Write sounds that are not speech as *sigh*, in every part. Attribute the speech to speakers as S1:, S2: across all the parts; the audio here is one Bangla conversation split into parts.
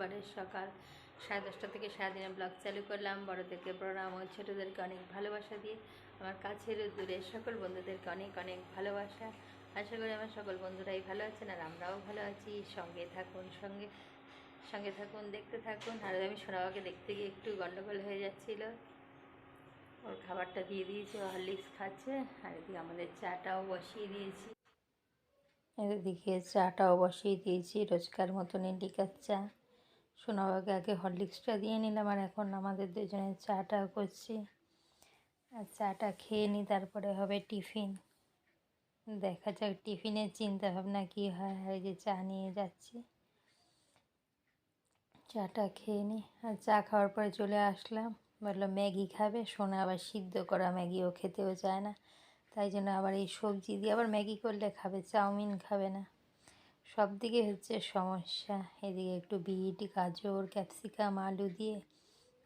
S1: শুক্রবারের সকাল সাড়ে দশটা থেকে সারাদিনের ব্লগ চালু করলাম। বড়োদেরকে প্রণাম ও ছোটোদেরকে অনেক ভালোবাসা দিয়ে আমার কাছের দূরের সকল বন্ধুদেরকে অনেক অনেক ভালোবাসা। আশা করি আমার সকল বন্ধুরাই ভালো আছেন আর আমরাও ভালো আছি। সঙ্গে থাকুন, সঙ্গে সঙ্গে থাকুন, দেখতে থাকুন। আর আমি সোনাবাকে দেখতে গিয়ে একটু গন্ডগোল হয়ে যাচ্ছিল। ওর খাবারটা দিয়ে দিয়েছে হরলিক্স খাচ্ছে আর এদিকে আমাদের চাটাও বসিয়ে দিয়েছি। এদিকে চাটাও বসিয়ে দিয়েছি, রোজকার মতন ইন্ডিকার চা। সোনাবাকে আগে হরলিক্সটা দিয়ে নিলাম আর এখন আমাদের দুজনের চাটা করছি। আর চাটা খেয়ে নিই, তারপরে হবে টিফিন। দেখা যাক টিফিনের চিন্তা ভাবনা কী হয়, আর যে চা নিয়ে যাচ্ছি। চাটা খেয়ে নিই। আর চা খাওয়ার পরে চলে আসলাম। বলল, ম্যাগি খাবে? সোনা আবার সিদ্ধ করা ম্যাগিও খেতেও চায় না। তাই জন্য আবার এই সবজি দিয়ে আবার ম্যাগি করলে খাবে, চাউমিন খাবে না। সব দিকে হচ্ছে সমস্যা। এদিকে একটু বিট, গাজর, ক্যাপসিকাম, আলু দিয়ে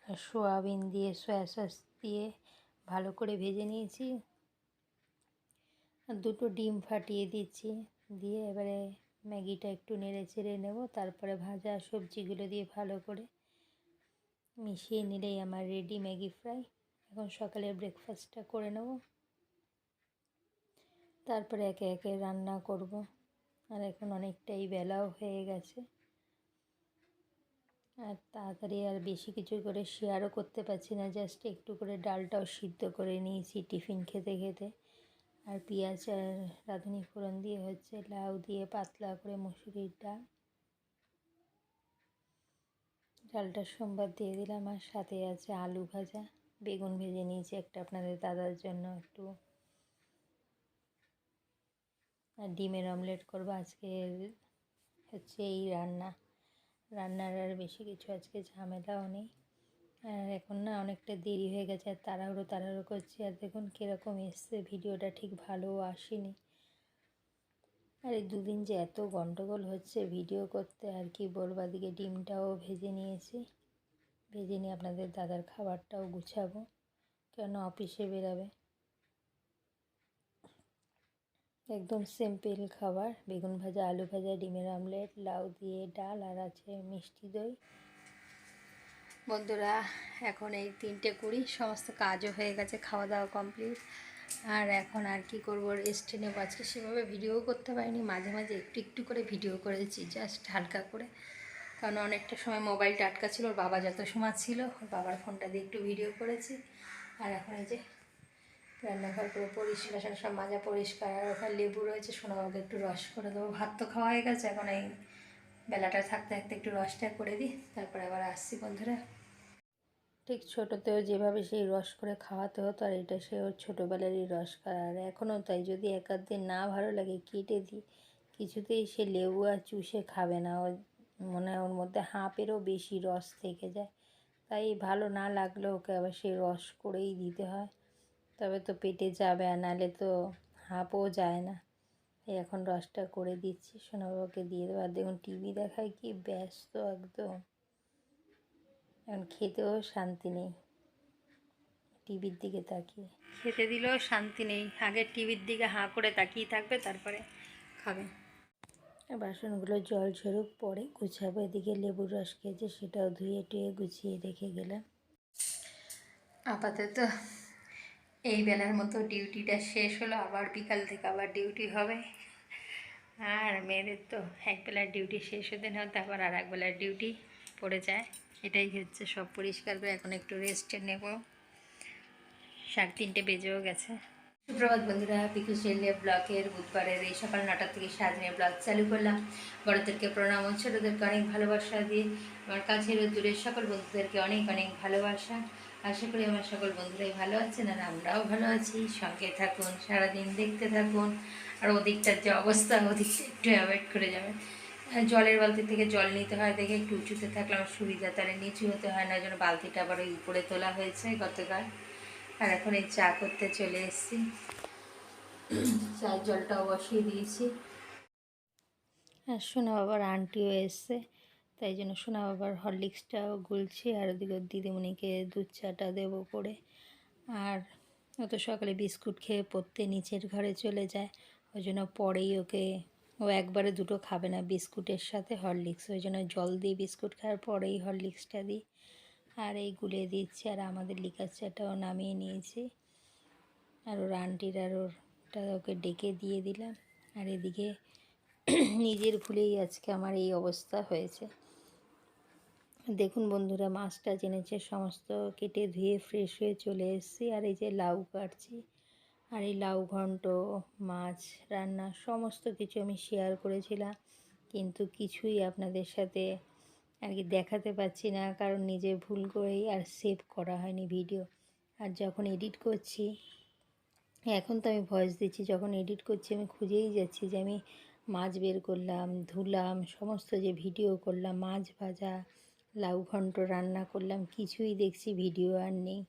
S1: আর সোয়াবিন দিয়ে, সয়া সস দিয়ে ভালো করে ভেজে নিয়েছি। দুটো ডিম ফাটিয়ে দিচ্ছি। দিয়ে এবারে ম্যাগিটা একটু নেড়ে চেড়ে নেব, তারপরে ভাজা সবজিগুলো দিয়ে ভালো করে মিশিয়ে নিলেই আমার রেডি ম্যাগি ফ্রাই। এখন সকালের ব্রেকফাস্টটা করে নেব। তারপরে একে একে রান্না করব। আর এখন অনেকটাই বেলাও হয়ে গেছে। আর তাড়াতাড়ি আর বেশি কিছু করে শেয়ারও করতে পারছি না জাস্ট একটু করে ডালটাও সিদ্ধ করে নিয়েছি টিফিন খেতে খেতে। আর পেঁয়াজ আর রাঁধুনি ফোড়ন দিয়ে হচ্ছে লাউ দিয়ে পাতলা করে মুসুরির ডাল। ডালটা সোমবার দিয়ে দিলাম আর সাথে আছে আলু ভাজা। বেগুন ভেজে নিয়েছি একটা আপনাদের দাদার জন্য একটু। আর ডিমের অমলেট করব আজকে হচ্ছে এই রান্না। রান্নার আর বেশি কিছু আজকে ঝামেলাও নেই। আর এখন না অনেকটা দেরি হয়ে গেছে, আর তাড়াহুড়ো তাড়াহুড়ো করছি, আর দেখুন কীরকম এসছে, ভিডিওটা ঠিক ভালো আসেনি। আর এই দুদিন যে এত গন্ডগোল হচ্ছে ভিডিও করতে, আর কি বলব দিকে ডিমটাও ভেজে নিয়েছি। ভেজে নিয়ে আপনাদের দাদার খাবারটাও গুছাবো, কেন অফিসে বেরাবে? একদম সিম্পল খাবার। বেগুন ভাজা, আলু ভাজা, ডিমের আমলেট লাউ দিয়ে ডাল, আর আছে মিষ্টি দই। বন্ধুরা, এখন এই তিনটে কুড়ি, সমস্ত কাজও হয়ে গেছে খাওয়া দাওয়া কমপ্লিট। আর এখন আর কি করব রেস্টে নেব। আজকে সেভাবে ভিডিও করতে পারিনি, মাঝে মাঝে একটু একটু করে ভিডিও করেছি জাস্ট হালকা করে। কারণ অনেকটা সময় মোবাইলটা আটকা ছিল, ওর বাবা যত সময় ছিল, ওর বাবার ফোনটা দিয়ে একটু ভিডিও করেছি। আর এখন এই যে রান্নাঘর পুরো পরিষ্কার সব মাজা পরিষ্কার, আর ওখানে লেবু রয়েছে, সোনাবাবুকে একটু রস করে দেবো। ভাত তো খাওয়া হয়ে গেছে, এখন এই বেলাটা থাকতে থাকতে একটু রসটা করে দিই, তারপরে আবার আসছি বন্ধুরা। ঠিক ছোটোতেও যেভাবে সেই রস করে খাওয়াতে হতো, আর এটা সে ওর ছোটোবেলারই রস খায় আর এখনও তাই, যদি দিন না ভালো লাগে, কেটে দিই। কিছুতেই সে লেবু আর চুষে খাবে না ও মনে ওর মধ্যে হাঁপেরও বেশি রস থেকে যায়। তাই ভালো না লাগলে ওকে আবার সেই রস করেই দিতে হয়। তবে তো পেটে যাবে আর নাহলে তো হাঁপও যায় না। এই এখন রসটা করে দিচ্ছি সোনাবাবাকে দিয়ে দেবো। আর দেখুন টিভি দেখায় কি ব্যস্ত একদম। এখন খেতেও শান্তি নেই। টিভির দিকে তাকিয়ে। খেতে দিলেও শান্তি নেই। আগে টিভির দিকে হাঁ করে তাকিয়ে থাকবে তারপরে খাবে। বাসনগুলো জল ঝরুক পরে গুছাবো। এদিকে লেবুর রস খেয়েছে সেটাও ধুয়ে টুয়ে গুছিয়ে রেখে গেলাম। আপাতত এই বেলার মতো ডিউটিটা শেষ হলো, আবার বিকাল থেকে আবার ডিউটি হবে। আর মেয়েদের তো এক বেলার ডিউটি শেষ হতে না হতে আবার আর এক বেলার ডিউটি পড়ে যায়। এটাই হচ্ছে সব পরিষ্কার করে এখন একটু রেস্টে নেব। সাড়ে তিনটে বেজেও গেছে। সুপ্রভাত বন্ধুরা, পিকু সেলিয়া ব্লকের বুধবারের এই সকাল নটার থেকে সারাদিনের ব্লগ চালু করলাম। বড়দেরকে প্রণাম ও ছোটোদেরকে অনেক ভালোবাসা দিয়ে আমার কাছের দূরের সকল বন্ধুদেরকে অনেক অনেক ভালোবাসা। আশা করি আমার সকল বন্ধুরাই ভালো আছেন আর আমরাও ভালো আছি। সঙ্গে থাকুন, সারাদিন দেখতে থাকুন। আর ওদিকটার যে অবস্থা ওদিকটা একটু অ্যাভয়েড করে যাবেন। জলের বালতি থেকে জল নিতে হয় দেখে একটু উঁচুতে থাকলে আমার সুবিধা, তাহলে নিচু হতে হয় না জন্য বালতিটা আবার ওই উপরে তোলা হয়েছে গতকাল। আর এখন এই চা করতে চলে এসেছি। চায়ের জলটাও বসিয়ে দিয়েছি। আর সোনা বাবার আন্টিও এসছে। তাই জন্য সোনা বাবার হরলিক্সটাও গুলছি আর ওদিকে দিদিমণিকে দুধ চাটা দেবো করে। আর অত সকালে বিস্কুট খেয়ে পড়তে নিচের ঘরে চলে যায়। ওই জন্য পরেই ওকে, ও একবারে দুটো খাবে না বিস্কুটের সাথে হরলিক্স। ওই জন্য জল দিয়ে বিস্কুট খাওয়ার পরেই হরলিক্সটা দিই। আর এই গুলে দিচ্ছি আর আমাদের লিকার চাটাও নামিয়ে নিয়েছি। আর ওর আন্টির আর ওরটা ওকে ডেকে দিয়ে দিলাম। আর এদিকে *clears throat* নিজের ভুলেই আজকে আমার এই অবস্থা হয়েছে। দেখুন বন্ধুরা, মাছটা জেনেছে সমস্ত কেটে ধুয়ে ফ্রেশ হয়ে চলে এসেছি। আর এই যে লাউ কাটছি, আর এই লাউ ঘন্ট, মাছ রান্না সমস্ত কিছু আমি শেয়ার করেছিলাম। কিন্তু কিছুই আপনাদের সাথে আর কি দেখাতে পাচ্ছি না, কারণ নিজে ভুল করেই আর সেভ করা হয়নি ভিডিও আর যখন এডিট করছি, এখন তো আমি ভয়েস দিচ্ছি, যখন এডিট করছি আমি খুঁজেই যাচ্ছি যে আমি মাছ বের করলাম, ধুলাম, সমস্ত যে ভিডিও করলাম, মাছ ভাজা লাউ ঘন্ট রান্না করলাম, কিছুই দেখছি ভিডিও আর নেই।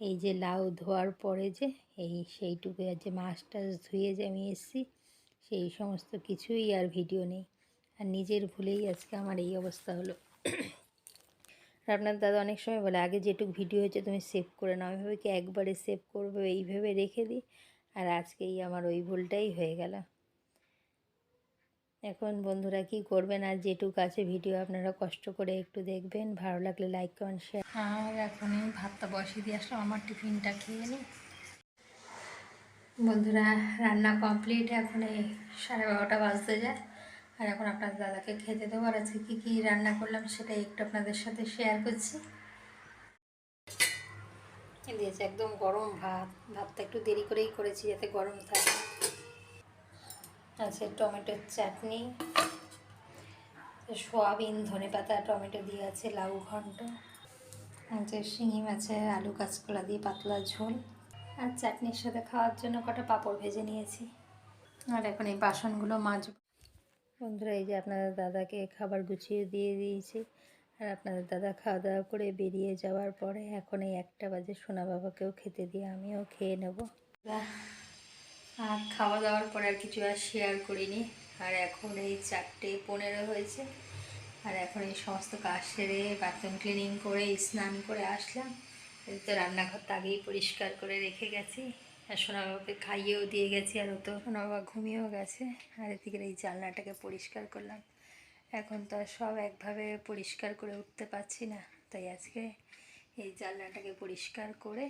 S1: এই যে লাউ ধোয়ার পরে যে এই সেইটুকু আর যে মাছ টাছ ধুয়ে যে আমি এসেছি, সেই সমস্ত কিছুই আর ভিডিও নেই। আর নিজের ভুলেই আজকে আমার এই অবস্থা হলো। আপনার দাদা অনেক সময় বলে, আগে যেটুকু ভিডিও হয়েছে তুমি সেভ করে নাও। আমি ভাবে কি একবারে সেভ করব, এইভাবে রেখে দিই। আর আজকেই আমার ওই ভুলটাই হয়ে গেল। এখন বন্ধুরা কি করবেন আর যেটুকু আছে ভিডিও আপনারা কষ্ট করে একটু দেখবেন। ভালো লাগলে লাইক কমেন্ট শেয়ার আর এখন এই ভাতটা বসিয়ে দিয়ে আসলাম, আমার টিফিনটা খেয়ে নিই বন্ধুরা, রান্না কমপ্লিট এখন এই সাড়ে বারোটা বাজতে যায়। আর এখন আপনার দাদাকে খেতে দেবো, আর আজকে কী কী রান্না করলাম সেটা একটু আপনাদের সাথে শেয়ার করছি। দিয়েছে একদম গরম ভাত। ভাতটা একটু দেরি করেই করেছি, যাতে গরম থাকে। আছে টমেটোর চাটনি, সোয়াবিন, ধনে পাতা, টমেটো দিয়ে আছে লাউ ঘন্ট, আছে শিঙি মাছের আলু কাঁচকলা দিয়ে পাতলা ঝোল, আর চাটনির সাথে খাওয়ার জন্য কটা পাঁপড় ভেজে নিয়েছি। আর এখন এই বাসনগুলো মাজব। বন্ধুরা, এই যে আপনাদের দাদাকে খাবার গুছিয়ে দিয়ে দিয়েছি, আর আপনাদের দাদা খাওয়া দাওয়া করে বেরিয়ে যাওয়ার পরে এখন এই একটা বাজে সোনা বাবাকেও খেতে দিয়ে আমিও খেয়ে নেব। আর খাওয়া দাওয়ার পরে আর কিছু আর শেয়ার করিনি। আর এখন এই চারটে পনেরো হয়েছে। আর এখন এই সমস্ত কাজ সেরে বাথরুম ক্লিনিং করে, স্নান করে আসলাম। এই তো রান্নাঘরটা আগেই পরিষ্কার করে রেখে গেছি। আর সোনাবাবাকে খাইয়েও দিয়ে গেছি, আর ও তো সোনাবাবা ঘুমিয়েও গেছে। আর এদিকে এই জানলাটাকে পরিষ্কার করলাম। এখন তো আর সব একভাবে পরিষ্কার করে উঠতে পারছি না। তাই আজকে এই জানলাটাকে পরিষ্কার করে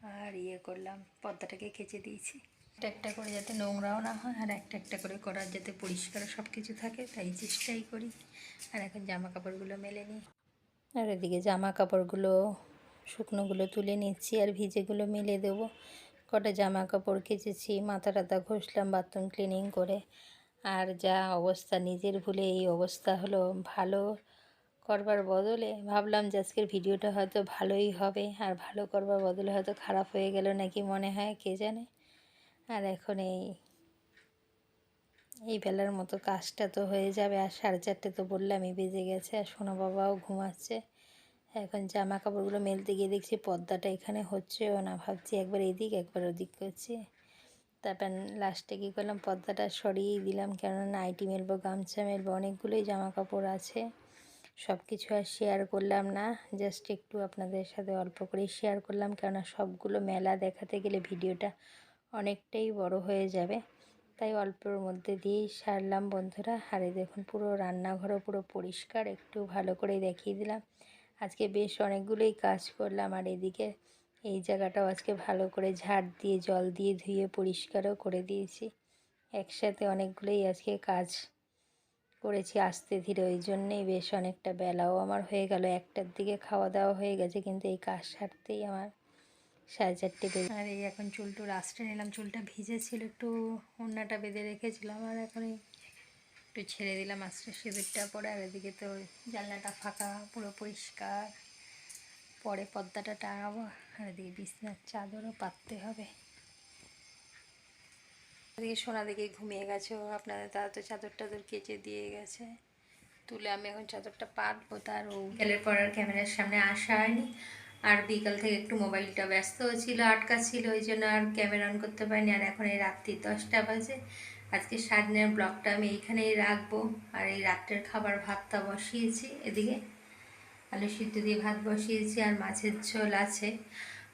S1: আর ইয়ে করলাম, পর্দাটাকে কেচে দিয়েছি। একটা একটা করে যাতে নোংরাও না হয়, আর একটা একটা করে করার যাতে পরিষ্কার সব কিছু থাকে, তাই চেষ্টাই করি। আর এখন জামা কাপড়গুলো মেলে নিই। আর এদিকে জামা কাপড়গুলো শুকনোগুলো তুলে নিচ্ছি আর ভিজেগুলো মেলে দেবো। কটা জামা কাপড় কেচেছি, মাথা টাথা ঘষলাম বাথরুম ক্লিনিং করে। আর যা অবস্থা, নিজের ভুলে এই অবস্থা হলো ভালো করবার বদলে। ভাবলাম যে আজকের ভিডিওটা হয়তো ভালোই হবে, আর ভালো করবার বদলে হয়তো খারাপ হয়ে গেল নাকি মনে হয়, কে জানে? আর এখন এই এই বেলার মতো কাজটা তো হয়ে যাবে। আর সাড়ে চারটে তো বললামই, বেজে গেছে আর সোনা বাবাও ঘুমাচ্ছে। এখন জামা কাপড়গুলো মেলতে গিয়ে দেখছি পর্দাটা এখানে হচ্ছেও না। ভাবছি একবার এদিক, একবার ওদিক করছি। তারপর লাস্টে কী করলাম, পর্দাটা সরিয়েই দিলাম। কেননা নাইটি মেলবো, গামছা মেলবো, অনেকগুলোই জামা কাপড় আছে। সব কিছু আর শেয়ার করলাম না। জাস্ট একটু আপনাদের সাথে অল্প করেই শেয়ার করলাম। কেননা সবগুলো মেলা দেখাতে গেলে ভিডিওটা অনেকটাই বড় হয়ে যাবে। তাই অল্পর মধ্যে দিয়েই সারলাম বন্ধুরা। আরে দেখুন পুরো রান্নাঘরও পুরো পরিষ্কার, একটু ভালো করে দেখিয়ে দিলাম। আজকে বেশ অনেকগুলোই কাজ করলাম আর এদিকে এই জায়গাটাও আজকে ভালো করে ঝাড় দিয়ে, জল দিয়ে ধুয়ে পরিষ্কারও করে দিয়েছি। একসাথে অনেকগুলোই আজকে কাজ করেছি আস্তে ধীরে, ওই জন্যেই বেশ অনেকটা বেলাও আমার হয়ে গেল। একটার দিকে খাওয়া দাওয়া হয়ে গেছে, কিন্তু এই কাজ সারতেই আমার সাড়ে চারটে বেজে আর এই এখন চুলটুল আস্তে নিলাম চুলটা ভিজে ছিল একটু ওড়নাটা বেঁধে রেখেছিলাম আর এখন একটু ছেড়ে দিলাম আস্তে সিঁদুরটা পরে আর এদিকে তো জানলাটা ফাঁকা পুরো পরিষ্কার। পরে পর্দাটা টাঙাবো আর এদিকে বিছনার চাদরও পাততে হবে। এদিকে সোনা দিকে ঘুমিয়ে গেছে ও আপনাদের তারা তো চাদর টাদর কেচে দিয়ে গেছে। তুলে আমি এখন চাদরটা পাতবো তার ও গেলের পর আর ক্যামেরার সামনে আসা হয়নি। আর বিকাল থেকে একটু মোবাইলটা ব্যস্ত ছিল, আটকা ছিল, ওই জন্য আর ক্যামেরা অন করতে পারিনি। আর এখন এই রাত্রি দশটা বাজে। আজকে সারাদিনের ব্লগটা আমি এইখানেই রাখব। আর এই রাত্রের খাবার ভাতটা বসিয়েছি এদিকে। আলু সিদ্ধ দিয়ে ভাত বসিয়েছি আর মাছের ঝোল আছে।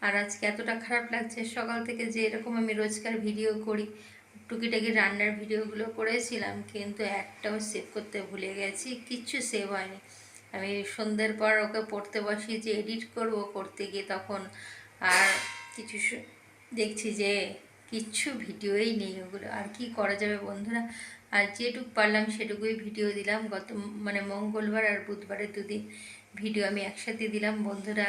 S1: আর আজকে এতটা খারাপ লাগছে, সকাল থেকে যে এরকম আমি রোজকার ভিডিও করি, টুকিটাকি রান্নার ভিডিওগুলো করেছিলাম, কিন্তু একটাও সেভ করতে ভুলে গেছি, কিচ্ছু সেভ হয়নি। আমি সন্ধ্যের পর ওকে পড়তে বসি যে এডিট করব করতে গিয়ে তখন আর কিছু দেখছি যে কিচ্ছু ভিডিওই নেই ওগুলো। আর কি করা যাবে বন্ধুরা? আর যেটুকু পারলাম সেটুকুই ভিডিও দিলাম। গত মানে মঙ্গলবার আর বুধবারের দুদিন ভিডিও আমি একসাথে দিলাম। বন্ধুরা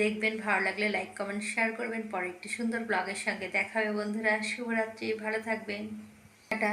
S1: দেখবেন, ভালো লাগলে লাইক কমেন্ট শেয়ার করবেন। পরে একটি সুন্দর ব্লগের সঙ্গে দেখা হবে বন্ধুরা। শুভরাত্রি, ভালো থাকবেন। টাটা।